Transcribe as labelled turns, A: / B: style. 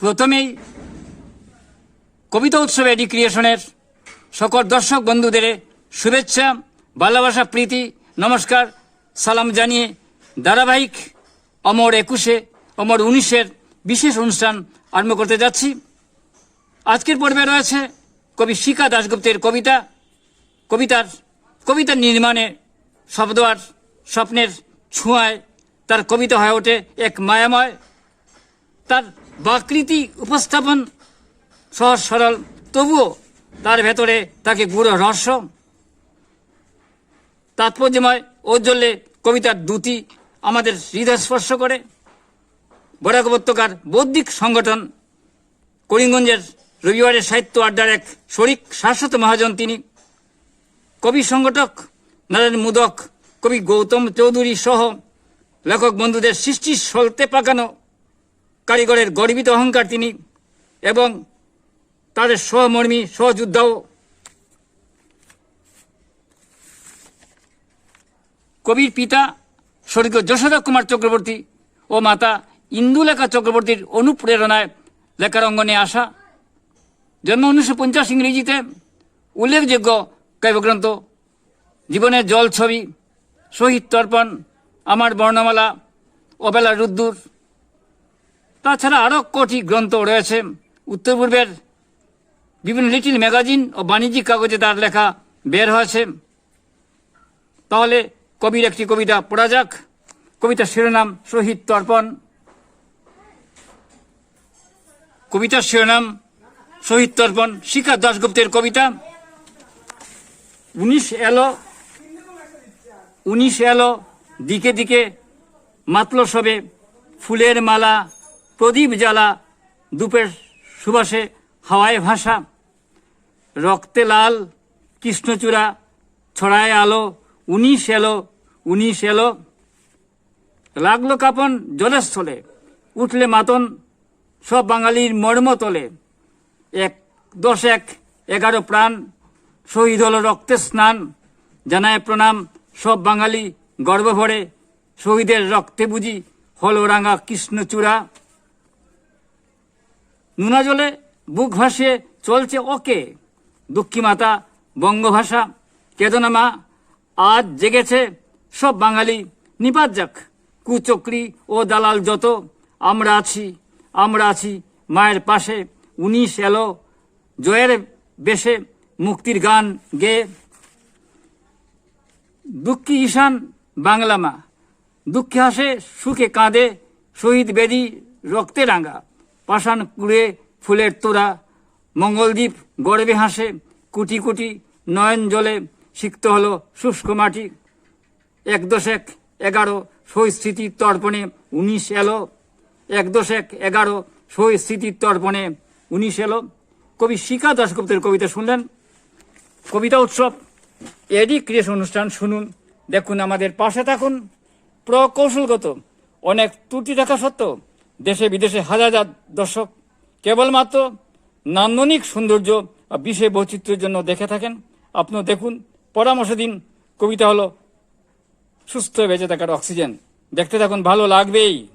A: প্রথমেই কবিতা উৎসবে এডি ক্রিয়েশনের সকল দর্শক বন্ধুদের শুভেচ্ছা, ভালোবাসা, প্রীতি, নমস্কার, সালাম জানিয়ে ধারাবাহিক অমর একুশে, অমর উনিশের বিশেষ অনুষ্ঠান আরম্ভ করতে যাচ্ছি। আজকের পর্বে রয়েছে কবি শিখা দাশগুপ্তের কবিতা। কবিতার কবিতা নির্মাণে শব্দ আর স্বপ্নের ছোঁয়ায় তার কবিতা হয়ে ওঠে এক মায়াময় তার বাকৃতি উপস্থাপন সহজ সরল, তবুও তার ভেতরে তাকে গুড় রহস্য, তাৎপর্যময় ঔজ্জ্বল্যে কবিতার দুটি আমাদের হৃদয় স্পর্শ করে। বরাক উপত্যকার বৌদ্ধিক সংগঠন, করিমগঞ্জের রবিবারের সাহিত্য আড্ডার এক শরিক শাশ্বত মহাজন তিনি। কবি সংগঠক নারায়ণ মুদক, কবি গৌতম চৌধুরী সহ লেখক বন্ধুদের সৃষ্টি সলতে পাকানো কারিগরের গর্বিত অহংকার তিনি এবং তাদের সহমর্মী সহযোদ্ধাও কবির পিতা স্বর্গীয় যশোদা কুমার চক্রবর্তী ও মাতা ইন্দুলেখা চক্রবর্তীর অনুপ্রেরণায় লেখার অঙ্গনে আসা। জন্ম উনিশশো পঞ্চাশ ইংরেজিতে উল্লেখযোগ্য কাব্যগ্রন্থ, জীবনের জল ছবি, শহীদ তর্পণ, আমার বর্ণমালা, অবেলা রুদ্দুর তাছাড়া আরও কটি গ্রন্থ রয়েছে। উত্তর পূর্বের বিভিন্ন লিটিল ম্যাগাজিন ও বাণিজ্যিক কাগজে তার লেখা বের হয়েছে। তাহলে কবির একটি কবিতা পড়া যাক। কবিতার শিরোনাম শহীদ তর্পণ। কবিতার শিরোনাম শহীদ তর্পণ, শিখা দাশগুপ্তের কবিতা। উনিশ এলো উনিশ এলো, দিকে দিকে মাতল সবে ফুলের মালা প্রদীপ জ্বালা দুপের সুবাসে হাওয়ায় ভাসা। রক্তে লাল কৃষ্ণচূড়া ছড়ায় আলো, উনিশ এলো উনিশ এলো। লাগল কাপন জলেস্থলে, উঠলে মাতন সব বাঙালির মর্ম তোলে এক দশ এক এগারো প্রাণ শহীদ হলো রক্তে স্নান, জানায় প্রণাম সব বাঙালি গর্ব ভরে। শহীদের রক্তে বুঝি হলো রাঙা কৃষ্ণচূড়া। নুনা জলে বুক ভাসিয়ে চলছে ওকে। দুঃখী মাতা, বঙ্গভাষা কেদনা মা, আজ জেগেছে সব বাঙালি। নিপাত যাক, কুচক্রি ও দালাল যত, আমরা আছি আমরা আছি মায়ের পাশে। উনিশ এলো জয়ের বেশে মুক্তির গান গেয়ে দুঃখী ঈশান বাংলা মা, দুঃখে হাসে সুখে কাঁদে শহীদ বেদি রক্তে রাঙা। পাষাণ কুড়ে ফুলের তোড়া, মঙ্গলদ্বীপ গর্বে হাসে, কুটি কুটি নয়ন জলে সিক্ত হলো শুষ্ক মাটি। এক দশেক এগারো শহীদ স্মৃতির তর্পণে উনিশ এলো। এক দশেক এগারো শহীদ স্মৃতির তর্পণে উনিশ এলো। কবি শিখা দাশগুপ্তের কবিতা শুনলেন। কবিতা উৎসব, এডি ক্রিয়েশন অনুষ্ঠান শুনুন। দেখুন আমাদের পাশে থাকুন। প্রকৌশলগত, অনেক ত্রুটি থাকা সত্ত্বেও দেশে বিদেশে হাজার হাজার দর্শক কেবলমাত্র নান্দনিক সৌন্দর্য বা বিষয় বৈচিত্র্যের জন্য দেখে থাকেন। আপনিও দেখুন, পরামর্শ দিন। কবিতা হলো সুস্থ বেঁচে থাকার অক্সিজেন। দেখতে থাকুন, ভালো লাগবেই।